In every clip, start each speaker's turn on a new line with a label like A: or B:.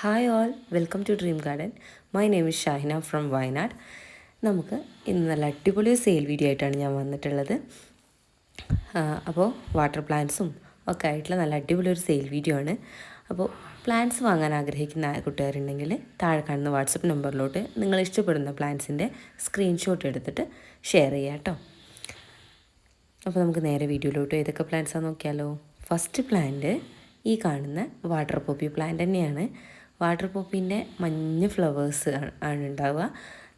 A: Hi all welcome to dream garden my name is Shahina from Wayanad നമുക്ക് ഇന്ന് നല്ല അടിപൊളി സെയിൽ വീഡിയോ ആയിട്ടാണ് ഞാൻ വന്നിട്ടുള്ളത്. അപ്പോൾ വാട്ടർ പ്ലാന്റ്സും ഒക്കെ ആയിട്ടുള്ള നല്ല അടിപൊളി ഒരു സെയിൽ വീഡിയോ ആണ്. അപ്പോൾ പ്ലാന്റ്സ് വാങ്ങാൻ ആഗ്രഹിക്കുന്ന കൂട്ടുകാരുണ്ടെങ്കിൽ താഴെ കാണുന്ന വാട്സപ്പ് നമ്പറിലോട്ട് നിങ്ങൾ ഇഷ്ടപ്പെടുന്ന പ്ലാന്റ്സിന്റെ സ്ക്രീൻഷോട്ട് എടുത്തിട്ട് ഷെയർ ചെയ്യാം കേട്ടോ. അപ്പോൾ നമുക്ക് നേരെ വീഡിയോയിലോട്ട് ഏതൊക്കെ പ്ലാന്റ്സാണെന്ന് നോക്കിയാലോ. ഫസ്റ്റ് പ്ലാന്റ് ഈ കാണുന്ന വാട്ടർ പോപ്പി പ്ലാന്റ് തന്നെയാണ്. വാട്ടർ പോപ്പിന്റെ മഞ്ഞ ഫ്ലവേഴ്സ് ആണ് ഉണ്ടാവുക.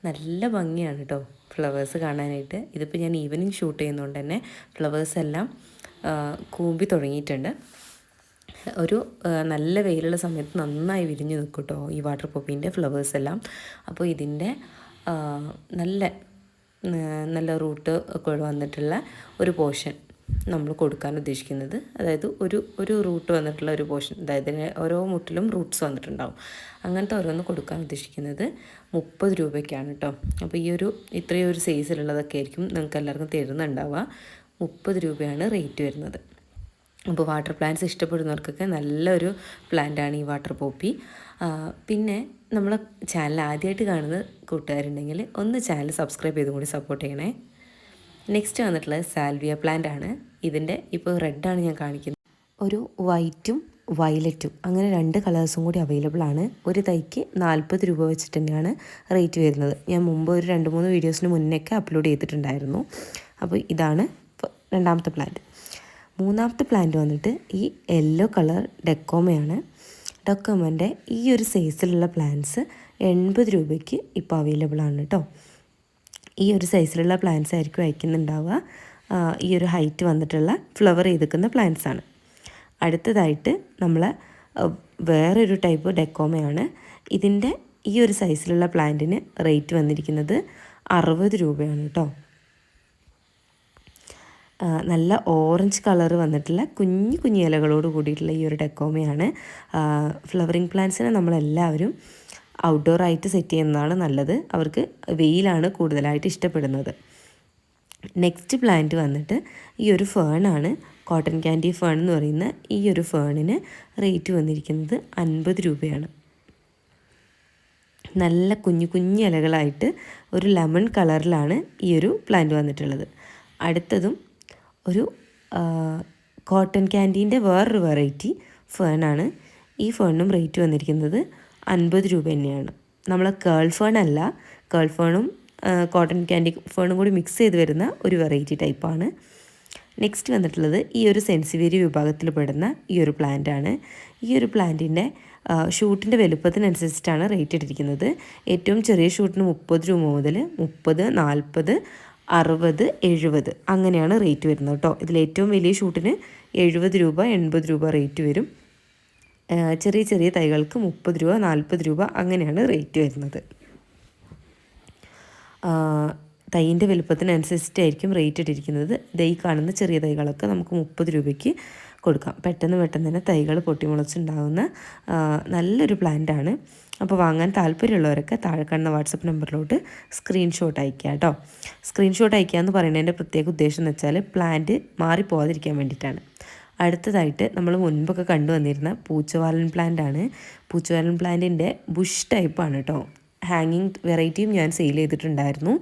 A: നല്ല ഭംഗിയാണ് കേട്ടോ ഫ്ലവേഴ്സ് കാണാനായിട്ട്. ഇതിപ്പോൾ ഞാൻ ഈവനിങ് ഷൂട്ട് ചെയ്യുന്നതുകൊണ്ട് തന്നെ ഫ്ലവേഴ്സ് എല്ലാം കൂമ്പി തുടങ്ങിയിട്ടുണ്ട്. ഒരു നല്ല വെയിലുള്ള സമയത്ത് നന്നായി വിരിഞ്ഞ് നിൽക്കും കേട്ടോ ഈ വാട്ടർ പോപ്പിന്റെ ഫ്ലവേഴ്സ് എല്ലാം. അപ്പോൾ ഇതിന്റെ നല്ല നല്ല റൂട്ട് ഒക്കെ വന്നിട്ടുള്ള ഒരു പോർഷൻ. നമ്മൾ കൊടുക്കാൻ ഉദ്ദേശിക്കുന്നത്. അതായത് ഒരു ഒരു റൂട്ട് വന്നിട്ടുള്ള ഒരു പോർഷൻ അതായത് ഓരോ മുട്ടിലും റൂട്ട്സ് വന്നിട്ടുണ്ടാവും. അങ്ങനത്തെ ഓരോന്ന് കൊടുക്കാൻ ഉദ്ദേശിക്കുന്നത് മുപ്പത് രൂപയ്ക്കാണ് കേട്ടോ അപ്പോൾ ഈ ഒരു ഇത്രയും ഒരു സൈസിലുള്ളതൊക്കെ ആയിരിക്കും നിങ്ങൾക്ക് എല്ലാവർക്കും തരുന്നുണ്ടാവുക. മുപ്പത് രൂപയാണ് റേറ്റ് വരുന്നത്. അപ്പോൾ വാട്ടർ പ്ലാന്റ്സ് ഇഷ്ടപ്പെടുന്നവർക്കൊക്കെ നല്ലൊരു പ്ലാന്റാണ് ഈ വാട്ടർ പോപ്പി പിന്നെ നമ്മളെ ചാനൽ ആദ്യമായിട്ട് കാണുന്ന കൂട്ടുകാരുണ്ടെങ്കിൽ ഒന്ന് ചാനൽ സബ്സ്ക്രൈബ് ചെയ്തും കൂടി സപ്പോർട്ട് ചെയ്യണേ. നെക്സ്റ്റ് വന്നിട്ടുള്ളത് സാൽവിയ പ്ലാന്റ് ആണ്. ഇതിന്റെ ഇപ്പോൾ റെഡാണ് ഞാൻ കാണിക്കുന്നത്. ഒരു വൈറ്റും വയലറ്റും അങ്ങനെ രണ്ട് കളേഴ്സും കൂടി അവൈലബിൾ ആണ്. ഒരു തൈക്ക് നാൽപ്പത് രൂപ വെച്ചിട്ട് തന്നെയാണ് റേറ്റ് വരുന്നത്. ഞാൻ മുമ്പ് ഒരു രണ്ട് മൂന്ന് വീഡിയോസിന് മുന്നേക്കെ അപ്ലോഡ് ചെയ്തിട്ടുണ്ടായിരുന്നു. അപ്പോൾ ഇതാണ് രണ്ടാമത്തെ പ്ലാന്റ് മൂന്നാമത്തെ പ്ലാന്റ് വന്നിട്ട് ഈ യെല്ലോ കളർ ഡെക്കോമയാണ്. ഡെക്കോമന്റെ ഈ ഒരു സൈസിലുള്ള പ്ലാന്റ്സ് എൺപത് രൂപയ്ക്ക് ഇപ്പോൾ അവൈലബിൾ ആണ് കേട്ടോ ഈ ഒരു സൈസിലുള്ള പ്ലാന്റ്സ് ആയിരിക്കും അയക്കുന്നുണ്ടാവുക. ഈ ഒരു ഹൈറ്റ് വന്നിട്ടുള്ള ഫ്ലവർ ചെയ്തിരിക്കുന്ന പ്ലാന്റ്സ് ആണ്. അടുത്തതായിട്ട് നമ്മൾ വേറൊരു ടൈപ്പ് ഡെക്കോമയാണ് ഇതിന്റെ ഈ ഒരു സൈസിലുള്ള പ്ലാന്റിന് റേറ്റ് വന്നിരിക്കുന്നത് അറുപത് രൂപയാണ് കേട്ടോ നല്ല ഓറഞ്ച് കളർ വന്നിട്ടുള്ള കുഞ്ഞു കുഞ്ഞു ഇലകളോട് കൂടിയിട്ടുള്ള ഈ ഒരു ഡെക്കോമയാണ് ഫ്ലവറിങ് പ്ലാന്റ്സിനെ നമ്മളെല്ലാവരും ഔട്ട്ഡോർ ആയിട്ട് സെറ്റ് ചെയ്യുന്നതാണ് നല്ലത്. അവർക്ക് വെയിലാണ് കൂടുതലായിട്ട് ഇഷ്ടപ്പെടുന്നത്. നെക്സ്റ്റ് പ്ലാന്റ് വന്നിട്ട് ഈ ഒരു ഫേണാണ് കോട്ടൺ ക്യാൻഡി ഫേൺ എന്ന് പറയുന്ന ഈ ഒരു ഫേണിന് റേറ്റ് വന്നിരിക്കുന്നത് അൻപത് രൂപയാണ്. നല്ല കുഞ്ഞു കുഞ്ഞു ഇലകളായിട്ട് ഒരു ലെമൺ കളറിലാണ് ഈ ഒരു പ്ലാന്റ് വന്നിട്ടുള്ളത്. അടുത്തതും ഒരു കോട്ടൺ ക്യാൻഡീന്റെ വേറൊരു വെറൈറ്റി ഫേണാണ് ഈ ഫേണിനും റേറ്റ് വന്നിരിക്കുന്നത് അൻപത് രൂപ തന്നെയാണ്. നമ്മൾ കേൾ ഫേൺ അല്ല കേൾ ഫേണും കോട്ടൺ ക്യാൻഡി ഫേണും കൂടി മിക്സ് ചെയ്ത് വരുന്ന ഒരു വെറൈറ്റി ടൈപ്പാണ് നെക്സ്റ്റ് വന്നിട്ടുള്ളത് ഈ ഒരു സെൻസിവേരി വിഭാഗത്തിൽ പെടുന്ന ഈ ഒരു പ്ലാന്റാണ് ഈ ഒരു പ്ലാന്റിന്റെ ഷൂട്ടിന്റെ വലുപ്പത്തിനനുസരിച്ചിട്ടാണ് റേറ്റ് ഇട്ടിരിക്കുന്നത്. ഏറ്റവും ചെറിയ ഷൂട്ടിന് മുപ്പത് രൂപ മുതൽ മുപ്പത് നാൽപ്പത് അറുപത് എഴുപത് അങ്ങനെയാണ് റേറ്റ് വരുന്നത് കേട്ടോ. ഇതിൽ ഏറ്റവും വലിയ ഷൂട്ടിന് എഴുപത് രൂപ എൺപത് രൂപ റേറ്റ് വരും. ചെറിയ ചെറിയ തൈകൾക്ക് മുപ്പത് രൂപ നാൽപ്പത് രൂപ അങ്ങനെയാണ് റേറ്റ് വരുന്നത്. തൈന്റെ വലുപ്പത്തിനനുസരിച്ചിട്ടായിരിക്കും റേറ്റ് ഇട്ടിരിക്കുന്നത്. ദൈ കാണുന്ന ചെറിയ തൈകളൊക്കെ നമുക്ക് മുപ്പത് രൂപയ്ക്ക് കൊടുക്കാം. പെട്ടെന്ന് പെട്ടെന്ന് തന്നെ തൈകൾ പൊട്ടിമുളച്ചുണ്ടാകുന്ന നല്ലൊരു പ്ലാന്റാണ്. അപ്പോൾ വാങ്ങാൻ താല്പര്യമുള്ളവരൊക്കെ താഴെ കാണുന്ന വാട്സപ്പ് നമ്പറിലോട്ട് സ്ക്രീൻഷോട്ട് അയക്കുക കേട്ടോ. സ്ക്രീൻഷോട്ട് അയക്കുക എന്ന് പറയുന്നതിന്റെ പ്രത്യേക ഉദ്ദേശം എന്ന് വെച്ചാൽ പ്ലാന്റ് മാറിപ്പോകാതിരിക്കാൻ വേണ്ടിയിട്ടാണ്. അടുത്തതായിട്ട് നമ്മൾ മുൻപൊക്കെ കണ്ടുവന്നിരുന്ന പൂച്ചവാലൻ പ്ലാന്റ് ആണ്. പൂച്ചവാലൻ പ്ലാന്റിന്റെ ബുഷ് ടൈപ്പാണ് കേട്ടോ ഹാങ്ങിങ് വെറൈറ്റിയും ഞാൻ സെയിൽ ചെയ്തിട്ടുണ്ടായിരുന്നു.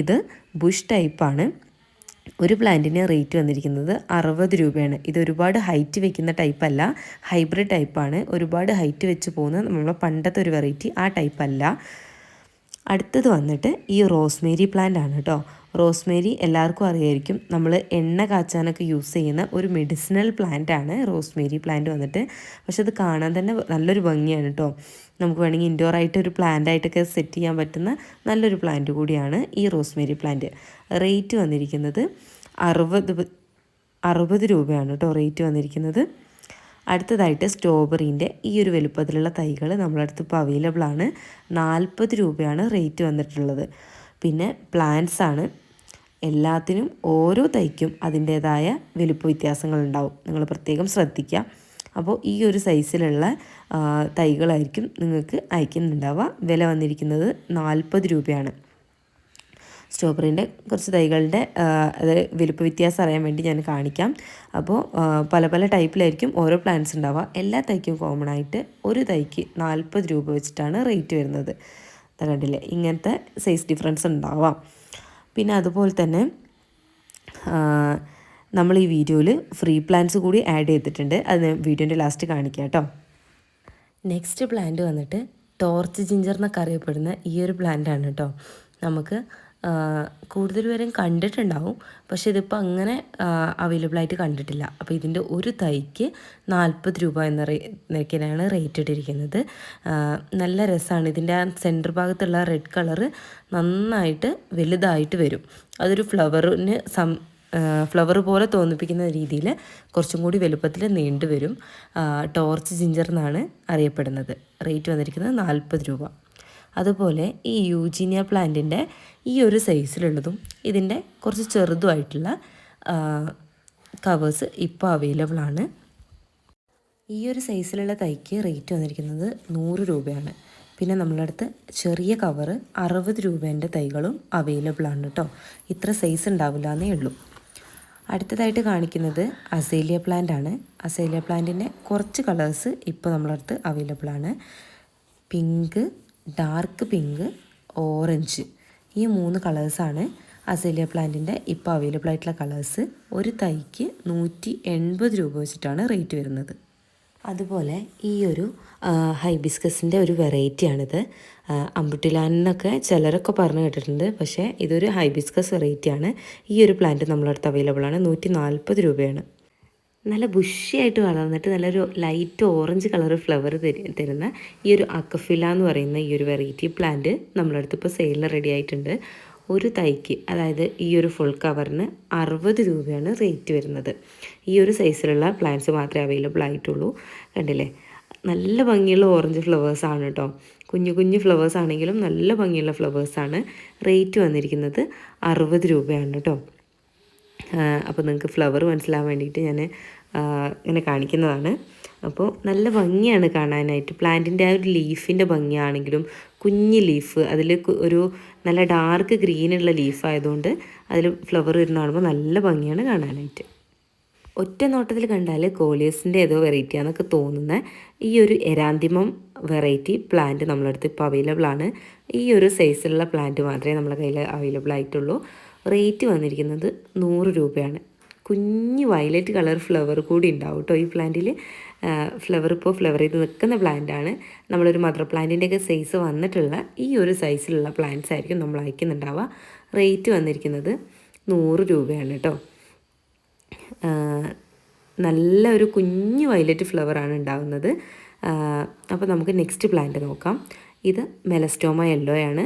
A: ഇത് ബുഷ് ടൈപ്പാണ് ഒരു പ്ലാന്റിന് റേറ്റ് വന്നിരിക്കുന്നത് അറുപത് രൂപയാണ്. ഇത് ഒരുപാട് ഹൈറ്റ് വെക്കുന്ന ടൈപ്പല്ല ഹൈബ്രിഡ് ടൈപ്പാണ് ഒരുപാട് ഹൈറ്റ് വെച്ച് പോകുന്ന നമ്മളെ പണ്ടത്തെ ഒരു വെറൈറ്റി ആ ടൈപ്പല്ല അടുത്തത് വന്നിട്ട് ഈ റോസ്മേരി പ്ലാന്റ് ആണ് കേട്ടോ റോസ്മേരി എല്ലാവർക്കും അറിയായിരിക്കും. നമ്മൾ എണ്ണ കാച്ചാനൊക്കെ യൂസ് ചെയ്യുന്ന ഒരു മെഡിസിനൽ പ്ലാന്റ് ആണ് റോസ്മേരി പ്ലാന്റ് വന്നിട്ട്. പക്ഷെ അത് കാണാൻ തന്നെ നല്ലൊരു ഭംഗിയാണ് കേട്ടോ നമുക്ക് വേണമെങ്കിൽ ഇൻഡോർ ആയിട്ട് ഒരു പ്ലാന്റ് ആയിട്ടൊക്കെ സെറ്റ് ചെയ്യാൻ പറ്റുന്ന നല്ലൊരു പ്ലാന്റ് കൂടിയാണ് ഈ റോസ്മേരി പ്ലാന്റ് റേറ്റ് വന്നിരിക്കുന്നത് അറുപത് അറുപത് രൂപയാണ് കേട്ടോ റേറ്റ് വന്നിരിക്കുന്നത്. അടുത്തതായിട്ട് സ്ട്രോബെറീന്റെ ഈ ഒരു വലുപ്പത്തിലുള്ള തൈകൾ നമ്മുടെ അടുത്ത് ഇപ്പോൾ അവൈലബിൾ ആണ്. നാൽപ്പത് രൂപയാണ് റേറ്റ് വന്നിട്ടുള്ളത്. പിന്നെ പ്ലാന്റ്സ് ആണ്. എല്ലാത്തിനും ഓരോ തൈക്കും അതിന്റേതായ വലുപ്പ വ്യത്യാസങ്ങളുണ്ടാവും. നിങ്ങൾ പ്രത്യേകം ശ്രദ്ധിക്കുക. അപ്പോൾ ഈ ഒരു സൈസിലുള്ള തൈകളായിരിക്കും നിങ്ങൾക്ക് അയക്കുന്നുണ്ടാവുക. വില വന്നിരിക്കുന്നത് നാൽപ്പത് രൂപയാണ്. സ്ട്രോബെറിന്റെ കുറച്ച് തൈകളുടെ അത് വലുപ്പ വ്യത്യാസം അറിയാൻ വേണ്ടി ഞാൻ കാണിക്കാം. അപ്പോൾ പല പല ടൈപ്പിലായിരിക്കും ഓരോ പ്ലാന്റ്സ് ഉണ്ടാവുക. എല്ലാ തൈക്കും കോമൺ ആയിട്ട് ഒരു തൈക്ക് നാൽപ്പത് രൂപ വെച്ചിട്ടാണ് റേറ്റ് വരുന്നത്. കണ്ടില്ലേ? ഇങ്ങനത്തെ സൈസ് ഡിഫറൻസ് ഉണ്ടാവാം. പിന്നെ അതുപോലെ തന്നെ നമ്മൾ ഈ വീഡിയോയിൽ ഫ്രീ പ്ലാന്റ്സ് കൂടി ആഡ് ചെയ്തിട്ടുണ്ട്. അത് വീഡിയോന്റെ ലാസ്റ്റ് കാണിക്കാം കേട്ടോ. നെക്സ്റ്റ് പ്ലാന്റ് വന്നിട്ട് ടോർച്ച് ജിഞ്ചർ എന്നൊക്കെ അറിയപ്പെടുന്ന ഈ ഒരു പ്ലാന്റാണ് കേട്ടോ. നമുക്ക് കൂടുതൽ പേരും കണ്ടിട്ടുണ്ടാവും. പക്ഷെ ഇതിപ്പോൾ അങ്ങനെ അവൈലബിൾ ആയിട്ട് കണ്ടിട്ടില്ല. അപ്പോൾ ഇതിന്റെ ഒരു തൈക്ക് നാൽപ്പത് രൂപ എന്ന നിരക്കിലാണ് റേറ്റ് ഇട്ടിരിക്കുന്നത്. നല്ല രസമാണ് ഇതിന്റെ ആ സെന്റർ ഭാഗത്തുള്ള റെഡ് കളറ് നന്നായിട്ട് വലുതായിട്ട് വരും. അതൊരു ഫ്ലവറിന് സം ഫ്ലവർ പോലെ തോന്നിപ്പിക്കുന്ന രീതിയിൽ കുറച്ചും കൂടി വലുപ്പത്തിൽ നീണ്ടു വരും. ടോർച്ച് ജിഞ്ചർ എന്നാണ് അറിയപ്പെടുന്നത്. റേറ്റ് വന്നിരിക്കുന്നത് നാൽപ്പത് രൂപ. അതുപോലെ ഈ യൂജീനിയ പ്ലാന്റിന്റെ ഈ ഒരു സൈസിലുള്ളതും ഇതിന്റെ കുറച്ച് ചെറുതുമായിട്ടുള്ള കവേഴ്സ് ഇപ്പോൾ അവൈലബിൾ ആണ്. ഈ ഒരു സൈസിലുള്ള തൈക്ക് റേറ്റ് വന്നിരിക്കുന്നത് നൂറ് രൂപയാണ്. പിന്നെ നമ്മളുടെ അടുത്ത് ചെറിയ കവറ് അറുപത് രൂപേന്റെ തൈകളും അവൈലബിൾ ആണ് കേട്ടോ ഇത്ര സൈസ് ഉണ്ടാവില്ല എന്നേ ഉള്ളൂ. അടുത്തതായിട്ട് കാണിക്കുന്നത് അസേലിയ പ്ലാന്റ് ആണ്. അസേലിയ പ്ലാന്റിന്റെ കുറച്ച് കളേഴ്സ് ഇപ്പോൾ നമ്മളെ അടുത്ത് അവൈലബിൾ ആണ്. പിങ്ക് ഡാർക്ക് പിങ്ക് ഓറഞ്ച് ഈ മൂന്ന് കളേഴ്സാണ് അസേലിയ പ്ലാന്റിന്റെ ഇപ്പോൾ അവൈലബിൾ ആയിട്ടുള്ള കളേഴ്സ് ഒരു തൈക്ക് നൂറ്റി എൺപത് രൂപ വെച്ചിട്ടാണ് റേറ്റ് വരുന്നത്. അതുപോലെ ഈ ഒരു ഹൈബിസ്കസിന്റെ ഒരു വെറൈറ്റിയാണിത് അമ്പുട്ടിലാൻ എന്നൊക്കെ ചിലരൊക്കെ പറഞ്ഞു കേട്ടിട്ടുണ്ട്. പക്ഷേ ഇതൊരു ഹൈബിസ്കസ് വെറൈറ്റിയാണ് ഈ ഒരു പ്ലാന്റ് നമ്മളടുത്ത് അവൈലബിൾ ആണ്. നൂറ്റി നാൽപ്പത് രൂപയാണ്. നല്ല ബുഷിയായിട്ട് വളർന്നിട്ട് നല്ലൊരു ലൈറ്റ് ഓറഞ്ച് കളർ ഫ്ലവർ തരുന്ന ഈ ഒരു അക്കഫില എന്ന് പറയുന്ന ഈ ഒരു വെറൈറ്റി പ്ലാന്റ് നമ്മളടുത്ത് ഇപ്പോൾ സെയിലിന് റെഡി ആയിട്ടുണ്ട്. ഒരു തൈക്ക് അതായത് ഈ ഒരു ഫുൾ കവറിന് അറുപത് രൂപയാണ് റേറ്റ് വരുന്നത്. ഈ ഒരു സൈസിലുള്ള പ്ലാന്റ്സ് മാത്രമേ അവൈലബിൾ ആയിട്ടുള്ളൂ. കണ്ടില്ലേ? നല്ല ഭംഗിയുള്ള ഓറഞ്ച് ഫ്ലവേഴ്സ് ആണ് കേട്ടോ കുഞ്ഞു കുഞ്ഞു ഫ്ലവേഴ്സ് ആണെങ്കിലും നല്ല ഭംഗിയുള്ള ഫ്ലവേഴ്സാണ് റേറ്റ് വന്നിരിക്കുന്നത് അറുപത് രൂപയാണ് കേട്ടോ അപ്പോൾ നിങ്ങൾക്ക് ഫ്ലവർ മനസ്സിലാവാൻ വേണ്ടിയിട്ട് ഞാൻ ഇങ്ങനെ കാണിക്കുന്നതാണ്. അപ്പോൾ നല്ല ഭംഗിയാണ് കാണാനായിട്ട്. പ്ലാന്റിന്റെ ആ ഒരു ലീഫിന്റെ ഭംഗിയാണെങ്കിലും കുഞ്ഞ് ലീഫ് അതിൽ ഒരു നല്ല ഡാർക്ക് ഗ്രീനുള്ള ലീഫായതുകൊണ്ട് അതിൽ ഫ്ലവർ വരുന്ന കാണുമ്പോൾ നല്ല ഭംഗിയാണ് കാണാനായിട്ട്. ഒറ്റ നോട്ടത്തിൽ കണ്ടാൽ കോലിയസിന്റെ ഏതോ വെറൈറ്റി ആണെന്നൊക്കെ തോന്നുന്ന ഈ ഒരു എരാന്തിമം വെറൈറ്റി പ്ലാന്റ് നമ്മളടുത്ത് ഇപ്പോൾ അവൈലബിൾ ആണ്. ഈ ഒരു സൈസിലുള്ള പ്ലാന്റ് മാത്രമേ നമ്മളെ കയ്യിൽ അവൈലബിൾ ആയിട്ടുള്ളൂ. റേറ്റ് വന്നിരിക്കുന്നത് നൂറ് രൂപയാണ്. കുഞ്ഞ് വയലറ്റ് കളർ ഫ്ലവർ കൂടി ഉണ്ടാവും കേട്ടോ ഈ പ്ലാന്റിൽ ഫ്ലവർ ഇപ്പോൾ ഫ്ലവർ ചെയ്ത് നിൽക്കുന്ന പ്ലാന്റാണ്. നമ്മളൊരു മദർ പ്ലാന്റിന്റെയൊക്കെ സൈസ് വന്നിട്ടുള്ള ഈ ഒരു സൈസിലുള്ള പ്ലാന്റ്സ് ആയിരിക്കും നമ്മൾ അയക്കുന്നുണ്ടാവുക. റേറ്റ് വന്നിരിക്കുന്നത് നൂറ് രൂപയാണ് കേട്ടോ. നല്ല ഒരു കുഞ്ഞ് വയലറ്റ് ഫ്ലവറാണ് ഉണ്ടാകുന്നത് അപ്പോൾ നമുക്ക് നെക്സ്റ്റ് പ്ലാന്റ് നോക്കാം. ഇത് മെലസ്റ്റോമ യെല്ലോ ആണ്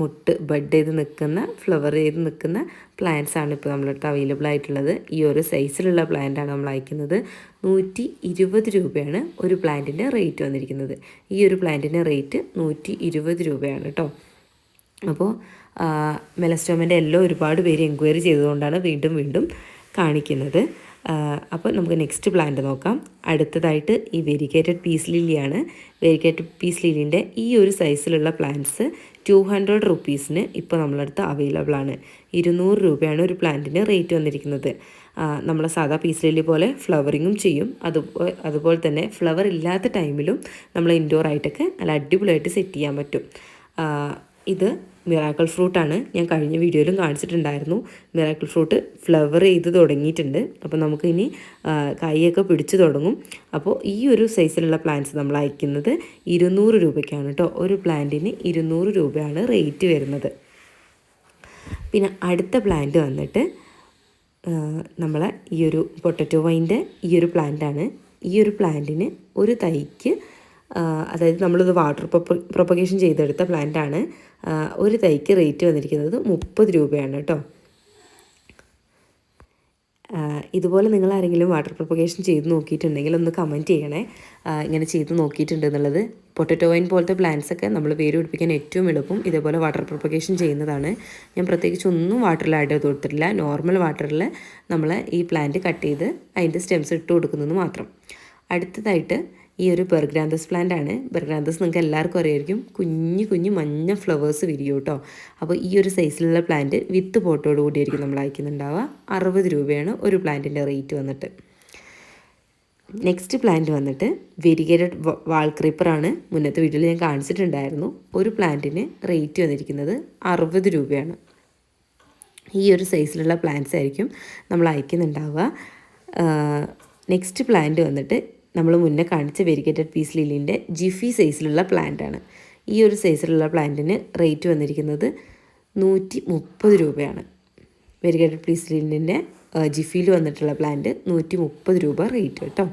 A: മുട്ട് ബഡ് ചെയ്ത് നിൽക്കുന്ന ഫ്ലവർ ചെയ്ത് നിൽക്കുന്ന പ്ലാന്റ്സ് ആണ് ഇപ്പോൾ നമ്മളടുത്ത് അവൈലബിൾ ആയിട്ടുള്ളത്. ഈ ഒരു സൈസിലുള്ള പ്ലാന്റാണ് നമ്മൾ അയക്കുന്നത്. നൂറ്റി ഇരുപത് രൂപയാണ് ഒരു പ്ലാന്റിന്റെ റേറ്റ് വന്നിരിക്കുന്നത്. ഈ ഒരു പ്ലാന്റിന്റെ റേറ്റ് നൂറ്റി ഇരുപത് രൂപയാണ് കേട്ടോ അപ്പോൾ മെലസ്റ്റോമിന്റെ എല്ലാം ഒരുപാട് പേര് എൻക്വയറി ചെയ്തുകൊണ്ടാണ് വീണ്ടും വീണ്ടും കാണിക്കുന്നത്. അപ്പോൾ നമുക്ക് നെക്സ്റ്റ് പ്ലാന്റ് നോക്കാം. അടുത്തതായിട്ട് ഈ വെരിഗേറ്റഡ് പീസ് ലില്ലിയാണ് വെരിഗേറ്റഡ് പീസ് ലില്ലിന്റെ ഈ ഒരു സൈസിലുള്ള പ്ലാന്റ്സ് ടു ഹൺഡ്രഡ് റുപ്പീസിന് ഇപ്പോൾ നമ്മളടുത്ത് അവൈലബിൾ ആണ്. ഇരുന്നൂറ് രൂപയാണ് ഒരു പ്ലാന്റിന് റേറ്റ് വന്നിരിക്കുന്നത്. നമ്മളെ സാധാ പീസ് ലില്ലി പോലെ ഫ്ലവറിങ്ങും ചെയ്യും. അതുപോലെ അതുപോലെ തന്നെ ഫ്ലവർ ഇല്ലാത്ത ടൈമിലും നമ്മൾ ഇൻഡോർ ആയിട്ടൊക്കെ നല്ല അടിപൊളിയായിട്ട് സെറ്റ് ചെയ്യാൻ പറ്റും. ഇത് മിറാക്കിൾ ഫ്രൂട്ടാണ്. ഞാൻ കഴിഞ്ഞ വീഡിയോയിലും കാണിച്ചിട്ടുണ്ടായിരുന്നു. മിറാക്കിൾ ഫ്രൂട്ട് ഫ്ലവർ ചെയ്ത് തുടങ്ങിയിട്ടുണ്ട്. അപ്പോൾ നമുക്ക് ഇനി കൈയൊക്കെ പിടിച്ചു തുടങ്ങും. അപ്പോൾ ഈ ഒരു സൈസിലുള്ള പ്ലാന്റ്സ് നമ്മൾ അയക്കുന്നത് ഇരുന്നൂറ് രൂപയ്ക്കാണ് കേട്ടോ. ഒരു പ്ലാന്റിന് ഇരുന്നൂറ് രൂപയാണ് റേറ്റ് വരുന്നത്. പിന്നെ അടുത്ത പ്ലാന്റ് വന്നിട്ട് നമ്മളെ ഈ ഒരു പൊട്ടറ്റോ വൈന്റെ ഈ ഒരു പ്ലാന്റാണ്. ഈ ഒരു പ്ലാന്റിന് ഒരു തൈക്ക് അതായത് നമ്മളിത് വാട്ടർ പ്രൊപ്പഗേഷൻ ചെയ്തെടുത്ത പ്ലാന്റാണ്. ഒരു തൈക്ക് റേറ്റ് വന്നിരിക്കുന്നത് മുപ്പത് രൂപയാണ് കേട്ടോ. ഇതുപോലെ നിങ്ങൾ ആരെങ്കിലും വാട്ടർ പ്രൊപ്പഗേഷൻ ചെയ്ത് നോക്കിയിട്ടുണ്ടെങ്കിൽ ഒന്ന് കമന്റ് ചെയ്യണേ. ഇങ്ങനെ ചെയ്ത് നോക്കിയിട്ടുണ്ട് എന്നുള്ളത്. പൊട്ടറ്റോ വൈൻ പോലത്തെ പ്ലാന്റ്സ് ഒക്കെ നമ്മൾ വേര് പിടിപ്പിക്കാൻ ഏറ്റവും എളുപ്പം ഇതേപോലെ വാട്ടർ പ്രൊപ്പഗേഷൻ ചെയ്യുന്നതാണ്. ഞാൻ പ്രത്യേകിച്ച് ഒന്നും വാട്ടറിൽ ആഡ് ചെയ്ത് കൊടുത്തിട്ടില്ല. നോർമൽ വാട്ടറിൽ നമ്മൾ ഈ പ്ലാന്റ് കട്ട് ചെയ്ത് അതിന്റെ സ്റ്റെംസ് ഇട്ട് കൊടുക്കുന്നത് മാത്രം. അടുത്തതായിട്ട് ഈ ഒരു ബെർഗ്രാന്തസ് പ്ലാന്റ് ആണ്. ബെർഗ്രാന്തസ് നിങ്ങൾക്ക് എല്ലാവർക്കും അറിയായിരിക്കും. കുഞ്ഞു കുഞ്ഞു മഞ്ഞ ഫ്ലവേഴ്സ് വിരിയും കേട്ടോ. അപ്പോൾ ഈ ഒരു സൈസിലുള്ള പ്ലാന്റ് വിത്ത് പോട്ടോട് കൂടിയായിരിക്കും നമ്മൾ അയക്കുന്നുണ്ടാവുക. അറുപത് രൂപയാണ് ഒരു പ്ലാന്റിന്റെ റേറ്റ് വന്നിട്ട്. നെക്സ്റ്റ് പ്ലാന്റ് വന്നിട്ട് വെരിഗേറ്റഡ് വാൾ ക്രീപ്പറാണ് മുന്നത്തെ വീഡിയോയിൽ ഞാൻ കാണിച്ചിട്ടുണ്ടായിരുന്നു. ഒരു പ്ലാന്റിന് റേറ്റ് വന്നിരിക്കുന്നത് അറുപത് രൂപയാണ്. ഈ ഒരു സൈസിലുള്ള പ്ലാന്റ്സ് ആയിരിക്കും നമ്മൾ അയക്കുന്നുണ്ടാവുക. നെക്സ്റ്റ് പ്ലാന്റ് വന്നിട്ട് നമ്മൾ മുന്നേ കാണിച്ച വെരിക്കേറ്റഡ് പീസ് ലില്ലിന്റെ ജിഫി സൈസിലുള്ള പ്ലാന്റാണ്. ഈ ഒരു സൈസിലുള്ള പ്ലാന്റിന് റേറ്റ് വന്നിരിക്കുന്നത് നൂറ്റി മുപ്പത് രൂപയാണ്. വെരിക്കേറ്റഡ് പീസ് ലില്ലിന്റെ ജിഫിയിൽ വന്നിട്ടുള്ള പ്ലാന്റ് നൂറ്റി മുപ്പത് രൂപ റേറ്റ് കേട്ടോ.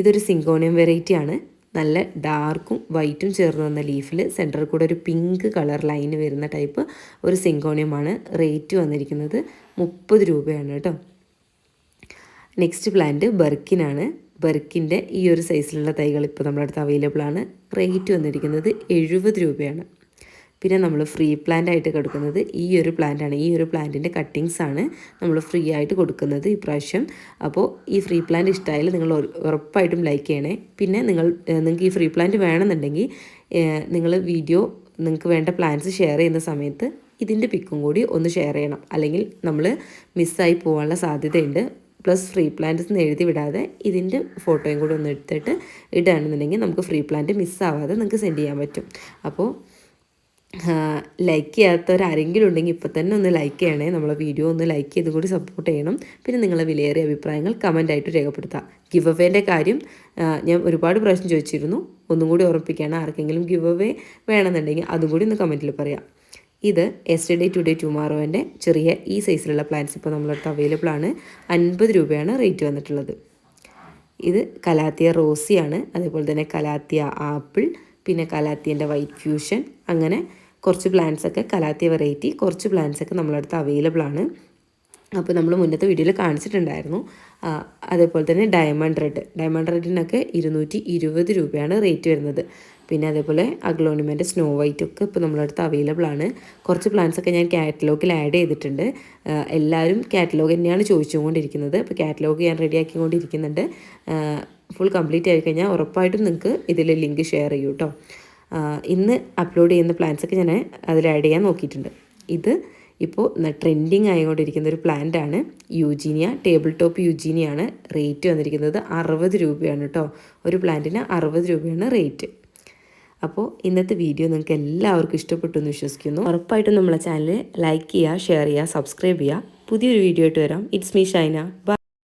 A: ഇതൊരു സിങ്കോണിയം വെറൈറ്റിയാണ്. നല്ല ഡാർക്കും വൈറ്റും ചേർന്ന് വന്ന ലീഫിൽ സെന്ററിൽ കൂടെ ഒരു പിങ്ക് കളർ ലൈൻ വരുന്ന ടൈപ്പ് ഒരു സിങ്കോണിയമാണ് റേറ്റ് വന്നിരിക്കുന്നത് മുപ്പത് രൂപയാണ് കേട്ടോ. Next plant ബർക്കിനാണ്. ബർക്കിന്റെ ഈ ഒരു സൈസിലുള്ള തൈകൾ ഇപ്പോൾ നമ്മുടെ അടുത്ത് അവൈലബിൾ ആണ്. റേറ്റ് വന്നിരിക്കുന്നത് എഴുപത് രൂപയാണ്. പിന്നെ നമ്മൾ ഫ്രീ പ്ലാന്റ് ആയിട്ട് കൊടുക്കുന്നത് ഈ ഒരു പ്ലാന്റാണ് ഈ ഒരു പ്ലാന്റിന്റെ കട്ടിങ്സ് ആണ് നമ്മൾ ഫ്രീ ആയിട്ട് കൊടുക്കുന്നത് ഇപ്രാവശ്യം അപ്പോൾ ഈ ഫ്രീ പ്ലാന്റ് ഇഷ്ടമായാലും നിങ്ങൾ ഉറപ്പായിട്ടും ലൈക്ക് ചെയ്യണേ. പിന്നെ നിങ്ങൾ നിങ്ങൾക്ക് ഈ ഫ്രീ പ്ലാന്റ് വേണമെന്നുണ്ടെങ്കിൽ നിങ്ങൾ വീഡിയോ നിങ്ങൾക്ക് വേണ്ട പ്ലാന്റ്സ് ഷെയർ ചെയ്യുന്ന സമയത്ത് ഇതിന്റെ പിക്കും കൂടി ഒന്ന് ഷെയർ ചെയ്യണം. അല്ലെങ്കിൽ നമ്മൾ മിസ്സായി പോകാനുള്ള സാധ്യതയുണ്ട്. പ്ലസ് ഫ്രീ പ്ലാന്റ്സ് എന്ന് എഴുതി വിടാതെ ഇതിന്റെ ഫോട്ടോയും കൂടി ഒന്ന് എടുത്തിട്ട് ഇടുകയാണെന്നുണ്ടെങ്കിൽ നമുക്ക് ഫ്രീ പ്ലാന്റ് മിസ്സാവാതെ നിങ്ങൾക്ക് സെൻഡ് ചെയ്യാൻ പറ്റും. അപ്പോൾ ലൈക്ക് ചെയ്യാത്തവരാരെങ്കിലും ഉണ്ടെങ്കിൽ ഇപ്പോൾ തന്നെ ഒന്ന് ലൈക്ക് ചെയ്യണേ. നമ്മളെ വീഡിയോ ഒന്ന് ലൈക്ക് ചെയ്ത് കൂടി സപ്പോർട്ട് ചെയ്യണം. പിന്നെ നിങ്ങളെ വിലയേറിയ അഭിപ്രായങ്ങൾ കമന്റായിട്ട് രേഖപ്പെടുത്താം ഗിവ് അവേന്റെ കാര്യം ഞാൻ ഒരുപാട് പ്രാവശ്യം ചോദിച്ചിരുന്നു. ഒന്നും കൂടി ഉറപ്പിക്കുകയാണ് ആർക്കെങ്കിലും ഗിവ് അവേ വേണമെന്നുണ്ടെങ്കിൽ അതും കൂടി ഒന്ന് കമന്റിൽ പറയാം. ഇത് എസ്റ്റർഡേ ടുഡേ ടുമാറോന്റെ ചെറിയ ഈ സൈസിലുള്ള പ്ലാന്റ്സ് ഇപ്പോൾ നമ്മളടുത്ത് അവൈലബിൾ ആണ്. അൻപത് രൂപയാണ് റേറ്റ് വന്നിട്ടുള്ളത്. ഇത് കലാത്തിയ റോസിയാണ്. അതേപോലെ തന്നെ കലാത്തിയ ആപ്പിൾ പിന്നെ കലാത്തിയന്റെ വൈറ്റ് ഫ്യൂഷൻ അങ്ങനെ കുറച്ച് പ്ലാന്റ്സ് ഒക്കെ കലാത്തിയ വെറൈറ്റി കുറച്ച് പ്ലാന്റ്സ് ഒക്കെ നമ്മളടുത്ത് അവൈലബിൾ ആണ്. അപ്പോൾ നമ്മൾ മുന്നത്തെ വീഡിയോയിൽ കാണിച്ചിട്ടുണ്ടായിരുന്നു. അതേപോലെ തന്നെ ഡയമണ്ട് റെഡ് ഡയമണ്ട് റെഡിനൊക്കെ ഇരുന്നൂറ്റി ഇരുപത് രൂപയാണ് റേറ്റ് വരുന്നത്. പിന്നെ അതേപോലെ അഗ്ലോണിമെന്റ് സ്നോ വൈറ്റ് ഒക്കെ ഇപ്പോൾ നമ്മളടുത്ത് അവൈലബിൾ ആണ്. കുറച്ച് പ്ലാന്റ്സ് ഒക്കെ ഞാൻ കാറ്റലോഗിൽ ആഡ് ചെയ്തിട്ടുണ്ട്. എല്ലാവരും കാറ്റലോഗ് തന്നെയാണ് ചോദിച്ചുകൊണ്ടിരിക്കുന്നത്. അപ്പോൾ കാറ്റലോഗ് ഞാൻ റെഡിയാക്കിക്കൊണ്ടിരിക്കുന്നുണ്ട് ഫുൾ കംപ്ലീറ്റ് ആയി കഴിഞ്ഞാൽ ഉറപ്പായിട്ടും നിങ്ങൾക്ക് ഇതിൽ ലിങ്ക് ഷെയർ ചെയ്യൂ കേട്ടോ ഇന്ന് അപ്ലോഡ് ചെയ്യുന്ന പ്ലാന്റ്സ് ഒക്കെ ഞാൻ അതിൽ ആഡ് ചെയ്യാൻ നോക്കിയിട്ടുണ്ട്. ഇത് ഇപ്പോൾ ട്രെൻഡിങ് ആയിക്കൊണ്ടിരിക്കുന്ന ഒരു പ്ലാന്റ് ആണ്. യൂജീനിയ ടേബിൾ ടോപ്പ് യൂജീനിയാണ് റേറ്റ് വന്നിരിക്കുന്നത് അറുപത് രൂപയാണ് കേട്ടോ ഒരു പ്ലാന്റിന് അറുപത് രൂപയാണ് റേറ്റ് അപ്പോൾ ഇന്നത്തെ വീഡിയോ നിങ്ങൾക്ക് എല്ലാവർക്കും ഇഷ്ടപ്പെട്ടു എന്ന് വിശ്വസിക്കുന്നു. ഉറപ്പായിട്ടും നമ്മളെ ചാനൽ ലൈക്ക് ചെയ്യുക ഷെയർ ചെയ്യുക സബ്സ്ക്രൈബ് ചെയ്യുക. പുതിയൊരു വീഡിയോ ആയിട്ട് വരാം. It's me Shaina by